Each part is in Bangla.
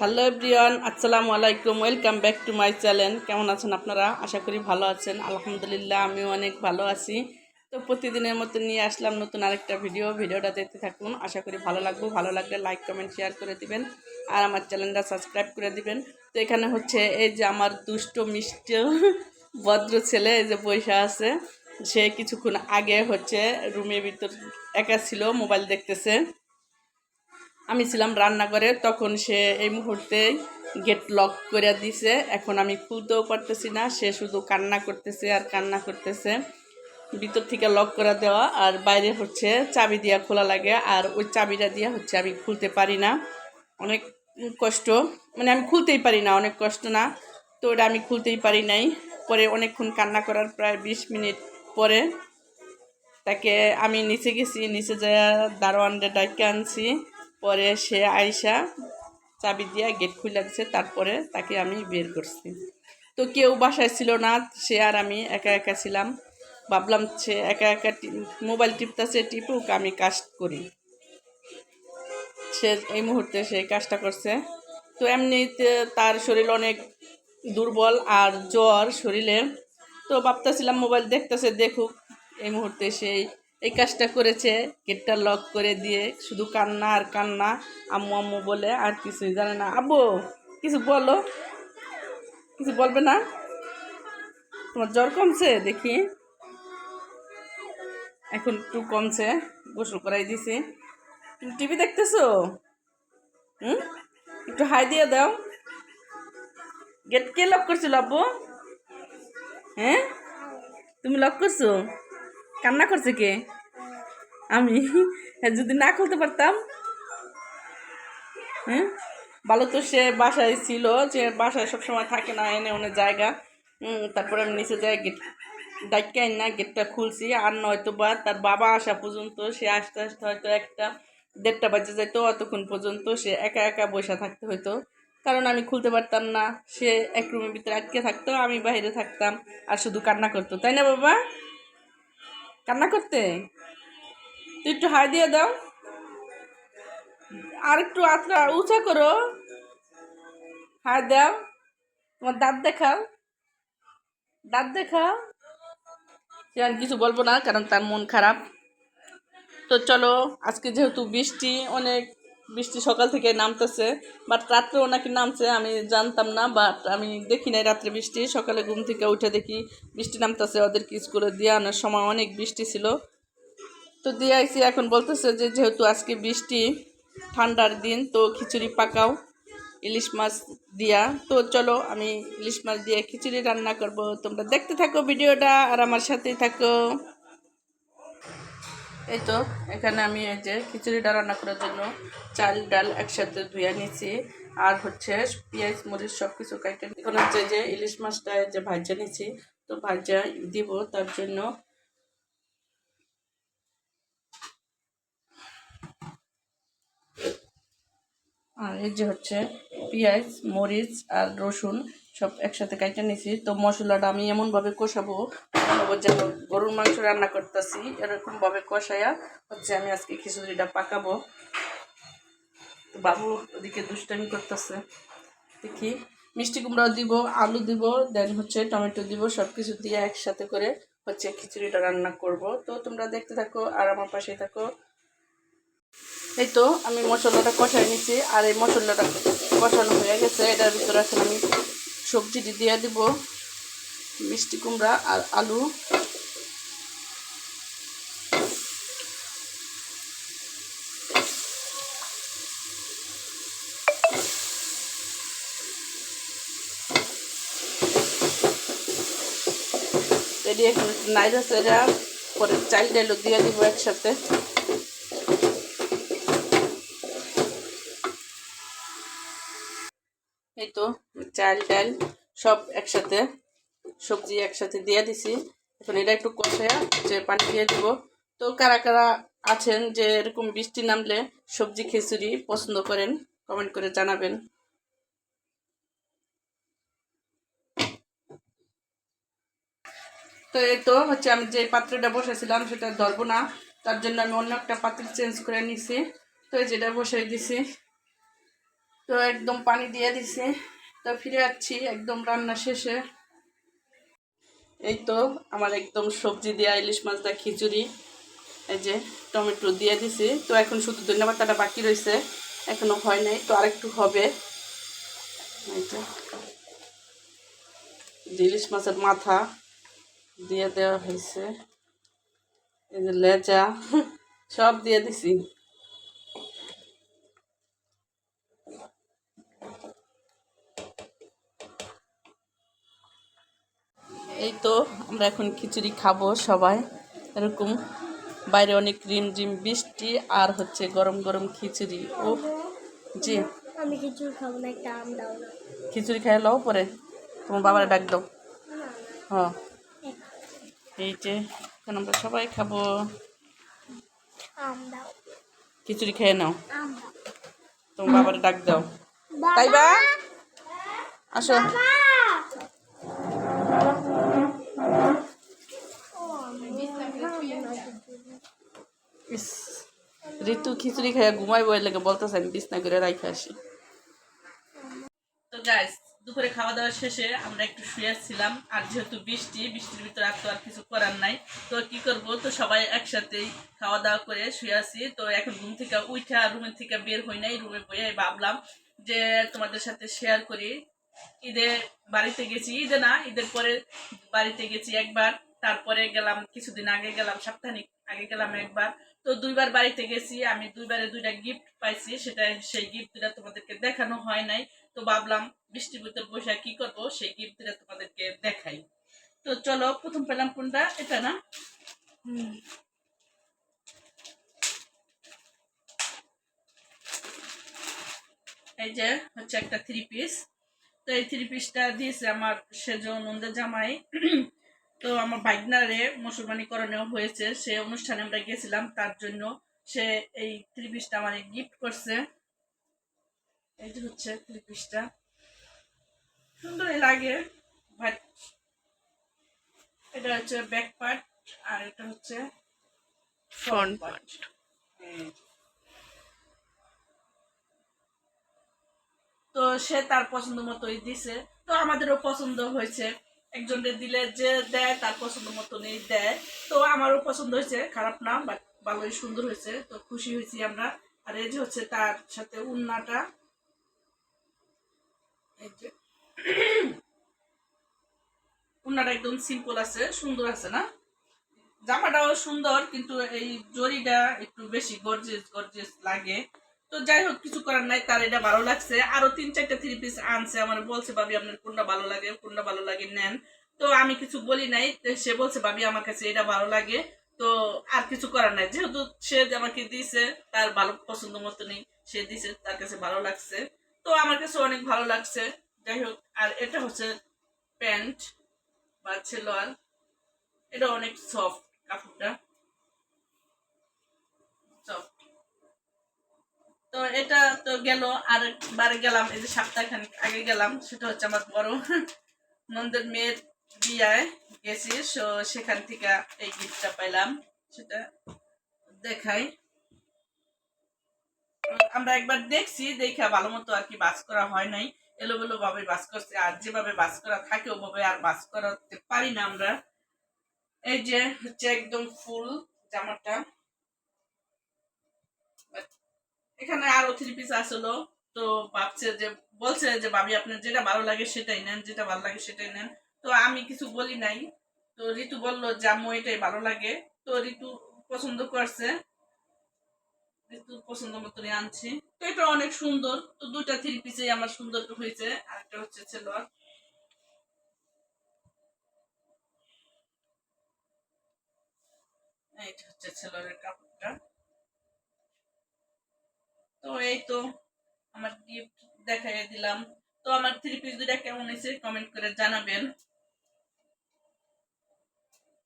হ্যালো এভরিওয়ান আসসালামু আলাইকুম welcome back to my channel কেমন আছেন আপনারা? আশা করি ভালো আছেন। আলহামদুলিল্লাহ, আমিও অনেক ভালো আছি। তো প্রতিদিনের মতো নিয়ে আসলাম নতুন আরেকটা ভিডিও ভিডিওটা দেখতে থাকুন। আশা করি ভালো লাগবে। ভালো লাগলে লাইক কমেন্ট শেয়ার করে দিবেন। আর আমার চ্যানেলটা সাবস্ক্রাইব করে দিবেন। তো এখানে হচ্ছে এই যে আমার দুষ্ট, মিষ্টি ভদ্র ছেলে এই যে পয়সা আছে। সে কিছুক্ষণ আগে হচ্ছে রুমের ভিতর একা ছিল মোবাইল দেখতেছে। আমি ছিলাম রান্নাঘরে তখন সে এই মুহূর্তে গেট লক করে দিছে। এখন আমি খুলতেও পারতেছি না, সে শুধু কান্না করতেছে আর কান্না করতেছে। ভিতর থেকে লক করে দেওয়া আর বাইরে হচ্ছে চাবি দিয়া খোলা লাগে আর ওই চাবিটা দিয়ে হচ্ছে আমি খুলতে পারি না। অনেক কষ্ট মানে আমি খুলতেই পারি না, অনেক কষ্ট না। তো ওটা আমি খুলতেই পারি নাই। পরে অনেকক্ষণ কান্না করার প্রায় বিশ মিনিট পরে তাকে আমি নিচে গেছি, নিচে যায় দারোয়ানটা ডাইকে আনছি। পরে সে আইসা চাবি দিয়া গেট খুলে দিছে, তারপরে তাকে আমি বের করছি। তো কেউ বাসায় ছিল না, সে আর আমি একা একা ছিলাম। ভাবলাম সে একা একা মোবাইল টিপতেছে, টিপুক, আমি কাজ করি। সে এই মুহূর্তে সে কাজটা করছে। তো এমনিতে তার শরীর অনেক দুর্বল আর জ্বর শরীরে। তো ভাবতেছিলাম মোবাইল দেখতেছে, দেখুক, এই মুহূর্তে সেই এই কাজটা করেছে, গেটটা লক করে দিয়ে শুধু কান্না আর কান্না, আম্মু আম্মু বলে আর কিছুই জানে না। আব্বু, কিছু বলো? কিছু বলবে না? তোমার জ্বর কমছে? দেখি। এখন একটু কমছে, গোসল করাই দিছি। তুমি টিভি দেখতেছো? হুম? একটু হাই দিয়ে দাও। গেট কে লক করছিল আব্বু? হ্যাঁ? তুমি লক করছ? কান্না করছে কে? আমি? হ্যাঁ যদি না খুলতে পারতাম হ্যাঁ? ভালো তো সে বাসায় ছিল, যে বাসায় সবসময় থাকে না, এনে অনেক জায়গা। তারপরে আমি নিচে যাই, গেট ডাক্কাই না, গেটটা খুলছি। আর নয়তো বা তার বাবা আসা পর্যন্ত, সে আস্তে আস্তে হয়তো একটা দেড়টা বাজে যেত অতক্ষণ পর্যন্ত সে একা একা বসে থাকতে হতো কারণ আমি খুলতে পারতাম না। সে এক রুমের ভিতরে আটকে থাকতো, আমি বাইরে থাকতাম। আর শুধু কান্না করতো। তাই না বাবা? কান্না করতে? তুই একটু হাই দিয়ে দাও। আর একটু আত্রা উঁচা করো। হাই দাও। তোমার দাঁত দেখাও। দাঁত দেখাও। সে আর কিছু বলব না, কারণ তার মন খারাপ। তো চলো, আজকে যেহেতু বৃষ্টি অনেক বৃষ্টি সকাল থেকে নামতেছে বাট রাত্রেও নাকি নামছে, আমি জানতাম না বাট আমি দেখি নাই রাত্রে বৃষ্টি, সকালে ঘুম থেকে উঠে দেখি বৃষ্টি নামতেছে, ওদেরকে স্কুলে দিয়ে আনার সময় অনেক বৃষ্টি ছিল। তো দিয়ে আইসি এখন বলতেছে যে যেহেতু আজকে বৃষ্টি, ঠান্ডার দিন, তো খিচুড়ি পাকাও, ইলিশ মাছ দিয়া। তো চলো, আমি ইলিশ মাছ দিয়ে খিচুড়ি রান্না করব। তোমরা দেখতে থাকো ভিডিওটা, আর আমার সাথেই থাকো। এই তো, এখানে আমি এই যে খিচুড়িটা রান্না করার জন্য চাল, ডাল একসাথে ধুয়ে নিয়েছি। আর হচ্ছে পেঁয়াজ, মরিচ সব কিছু কাটে এখন হচ্ছে যে ইলিশ মাছটা যে ভাজা নিয়েছি। তো ভাজা দিব, তার জন্য আর এই যে হচ্ছে পেঁয়াজ, মরিচ আর রসুন সব একসাথে কাইটে নিয়েছি তো মশলাটা আমি এমনভাবে কষাবো যেন গরুর মাংস রান্না করতেছি, এরকমভাবে কষায়া হচ্ছে আমি আজকে খিচুড়িটা পাকাবো। তো বাবু ওদিকে দুষ্টামি করতেছে। দেখি, মিষ্টি কুমড়াও দিব, আলু দিব দেন হচ্ছে টমেটো দিব সব কিছু দিয়ে একসাথে করে হচ্ছে খিচুড়িটা রান্না করব। তো তোমরা দেখতে থাকো আর আমার পাশে থাকো। এই তো আমি মশলাটা কষাই নিচ্ছি আর এই মশলাটা কষানো হয়ে গেছে। এটার ভিতরে এখন আমি সবজিটি দিয়ে দিব, মিষ্টি কুমড়া আর আলু। রেডি এখন, নাইজা সেরা পরে চাল ডাইলও দিয়ে দিব একসাথে। এই তো চাল, ডাল সব একসাথে, সবজি একসাথে দিয়ে দিছি। এখন এটা একটু কষায়া যে পানি দিয়ে দিব। তো কারা কারা আছেন যে এরকম বৃষ্টি নামলে সবজি, খিচুড়ি পছন্দ করেন কমেন্ট করে জানাবেন। তো এই তো হচ্ছে আমি যে পাত্রটা বসেছিলাম সেটা ধরবো না। তার জন্য আমি অন্য একটা পাত্র চেঞ্জ করে নিছি। তো যেটা বসাই দিছি তো একদম পানি দিয়ে দিছি। তো ফিরে যাচ্ছি একদম রান্না শেষে। এই তো আমার একদম সবজি দেওয়া ইলিশ মাছ দেওয়া খিচুড়ি। এই যে টমেটো দিয়ে দিছি। তো এখন শুধু ধনিয়া পাতাটা বাকি রয়েছে এখনও হয় নাই, তো আরেকটু হবে। এই ইলিশ মাছের মাথা দিয়ে দেওয়া হয়েছে। এই যে লেজা, সব দিয়ে দিছি। এই তো আমরা এখন খিচুড়ি খাব সবাই। এরকম বাইরে অনেক রিম ঝিম বৃষ্টি আর হচ্ছে গরম গরম খিচুড়ি। ও জি। আমি কিছু খাব না একটা আম দাও। না খিচুড়ি খাই লও পরে। তোমার বাবার ডাক দাও। হ্যাঁ। এই যে এখন আমরা সবাই খাব। আম দাও। খিচুড়ি খেয়ে নাও। আম দাও। তোমার বাবার ডাক দাও। তাই বা আসো। ইস, ঋতু খিচুড়ি খাইয়া ঘুমাই বই লেগে বলতেছে, আমি বিছনা করে রাইখে আসি। দুপুরে খাওয়া দাওয়া শেষে আমরা একটু শুয়েছিলাম আর যেহেতু বৃষ্টি, বৃষ্টির ভিতরে আর তো আর কিছু করার নাই। তো কি করব? তো সবাই একসাথেই খাওয়া দাওয়া করে শুয়ে আছি। তো এখন ঘুম থেকে উঠা রুমের থেকে বের হই নাই। রুমে বইয়ে ভাবলাম যে তোমাদের সাথে শেয়ার করি। ঈদে বাড়িতে গেছি। ঈদে না, ঈদের পরে বাড়িতে গেছি একবার। তারপরে গেলাম, কিছুদিন আগে গেলাম সপ্তাহিক আগে গেলাম একবার। তো দুইবার বাড়িতে গেছি, আমি দুইবারে দুইটা গিফট পাইছি, সেটা সেই গিফট দুটা তোমাদেরকে দেখানো হয় নাই। তো ভাবলাম বৃষ্টির ভিতর বসে কি করব, সেই গিফট দুটা তোমাদেরকে দেখাই। তো চলো, প্রথম পেলাম কোনটা? এটা না? এই যে, হচ্ছে একটা থ্রি পিস তো এই থ্রি পিসটা দিয়েছে আমার সেজ জামাই। তো আমার বাইকনারে মুসলমানি করণীয় হয়েছে। সে অনুষ্ঠানে আমরা গেছিলাম তার জন্য সে এই থ্রি পিসটা আমার গিফট করছে। এই যে হচ্ছে থ্রি পিসটা সুন্দরই লাগে বাট এটা হচ্ছে ব্যাক পার্ট আর এটা হচ্ছে ফ্রন্ট পার্ট তো সে তার পছন্দ মতোই দিছে। তো আমাদেরও পছন্দ হয়েছে। একজনের দিলে যে দেয়, তার পছন্দ মতনই দেয়। তো আমারও পছন্দ হয়েছে, খারাপ না বাট ভালোই সুন্দর হয়েছে। তো খুশি হয়েছি আমরা। আর এই যে হচ্ছে তার সাথে উন্নাটা উন্নাটা একদম সিম্পল আছে, সুন্দর আছে না? জামাটাও সুন্দর, কিন্তু এই জরিটা একটু বেশি গর্জিয়াস গর্জিয়াস লাগে। তো যাই হোক, কিছু করার নাই, তার এটা ভালো লাগছে। আরও তিন, চারটা থ্রি পিস আনছে, আমার বলছে, ভাবি, আপনার কোনটা ভালো লাগে? কোনটা ভালো লাগে নেন? তো আমি কিছু বলি নাই সে বলছে, ভাবি, আমার কাছে এটা ভালো লাগে। তো আর কিছু করার নাই। যেহেতু সে আমাকে দিয়েছে, তার ভালো পছন্দ মতো নেই, সে দিছে তার কাছে ভালো লাগছে। তো আমার কাছে অনেক ভালো লাগছে। যাই হোক, আর এটা হচ্ছে প্যান্ট বা ছেলোয়ার। এটা অনেক সফট কাপড়টা। সফট তো এটা তো গেল বারে গেলাম, এই যে সপ্তাহখানিক আগে গেলাম, সেটা হচ্ছে আমার বড় নন্দের মেয়ের বিয়ায় গেছি, সো সেখান থেকে এই গিফটটা পাইলাম, সেটা দেখাই। আমরা একবার দেখছি, দেখা ভালো মতো আর কি বাস করা হয় নাই। এলোমেলো ভাবে বাস করছে, আর যেভাবে বাস করা থাকে, ওভাবে আর বাস করাতে পারি না আমরা। এই যে হচ্ছে একদম ফুল জামাটা। এখানে আরও থ্রি পিস আসলো। তো ভাবছে যে, বলছে যে, ভাবি, আপনার যেটা ভালো লাগে সেটাই নেন, যেটা ভালো লাগে সেটাই নেন। তো আমি কিছু বলি নাই। তো ঋতু বলল যে, আম্মু, এটাই ভালো লাগে। তো ঋতু পছন্দ করছে। ঋতু পছন্দ মতনই আনছি। তো এটা অনেক সুন্দর। তো দুইটা থ্রি পিসে আমার সুন্দর হয়েছে। আর একটা হচ্ছে ছেলোয়ার এইটা হচ্ছে ছেলোয়ারের কাপড়টা। তো এই তো আমার গিফট দেখাই দিলাম। তো আমার থ্রি পিস দুটা কেমন হয়েছে কমেন্ট করে জানাবেন।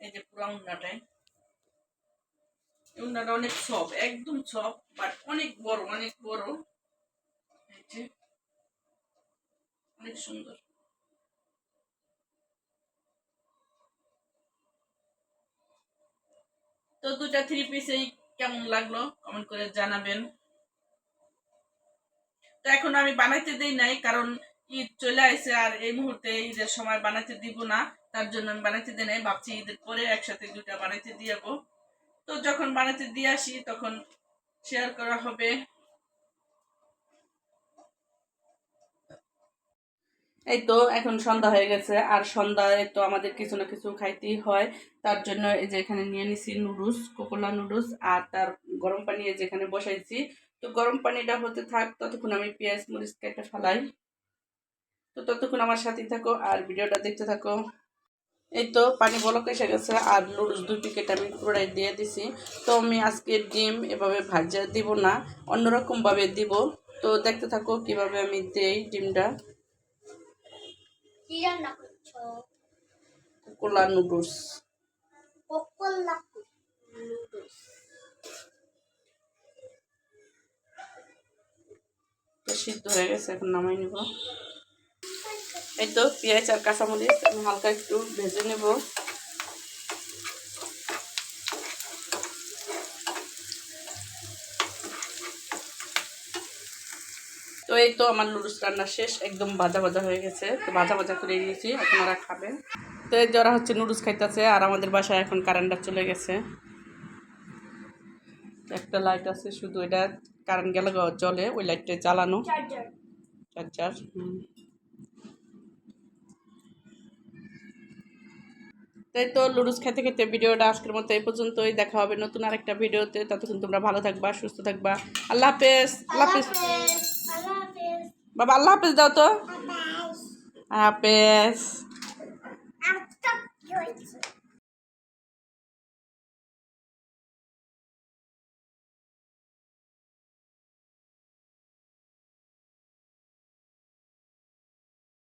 এই যে পুরো উন্নাটাই উন্নাটা অনেক সব, একদম সব বাট অনেক বড় অনেক বড়। এই যে, অনেক সুন্দর। তো দুটা থ্রি পিসেই কেমন লাগল কমেন্ট করে জানাবেন। তো এখন আমি বানাইতে দেই নাই, কারণ ঈদ চলে আসে আর এই মুহূর্তে ঈদের সময় বানাইতে দিব না, তার জন্য আমি বানাইতে দিই নাই, ভাবছি ঈদের পরে একসাথে দুইটা বানাইতে দিয়ে তো যখন বানাইতে দিয়ে আসি, তখন শেয়ার করা হবে। এই তো এখন সন্ধ্যা হয়ে গেছে, আর সন্ধ্যায় তো আমাদের কিছু না কিছু খাইতেই হয়। তার জন্য এই যে এখানে নিয়ে নিছি নুডলস, কোকোলা নুডলস, আর তার গরম পানি এই যে এখানে বসাইছি তো গরম পানিটা হতে থাক ততক্ষণ আমি পেঁয়াজ মরিচ কেটে ফেলাই। তো ততক্ষণ আমার সাথেই থাকো আর ভিডিওটা দেখতে থাকো। এই তো পানি বলক এসে গেছে আর নুডলস দুই প্যাকেট আমি পুরোটাই দিয়ে দিছি। তো আমি আজকে ডিম এভাবে ভাজা দিব না অন্যরকম ভাবে দিব। তো দেখতে থাকো কীভাবে আমি দেই ডিমটা। কি রান্না করছ? কোলা নুডলস। পকোড়া নুডলস। সিদ্ধ হয়ে গেছে, এখন নামাই নিব। এই তো পেঁয়াজ আর কাঁচামরিচ আমি হালকা একটু ভেজে নেব। তো এই তো আমার নুডলস রান্না শেষ, একদম ভাজা ভাজা হয়ে গেছে। তো ভাজা ভাজা করে নিয়েছি, এখন ওরা খাবে। তো এই যারা হচ্ছে নুডলস খাইতেছে, আর আমাদের বাসায় এখন কারেন্টটা চলে গেছে। একটা লাইট আছে, শুধু এটা কারেন্ট গেলে জলে ওই লাইটটা জ্বালানো। চার্জার তাই তো লুডুস খেতে খেতে ভিডিওটা আজকের মতো এই পর্যন্তই। দেখা হবে নতুন আরেকটা ভিডিওতে। ততক্ষণ তোমরা ভালো থাকবা সুস্থ থাকবা। আল্লাহ হাফেজ আল্লাহ হাফেজ। বাবা আল্লাহ হাফেজ দাও তো। হাফেজ।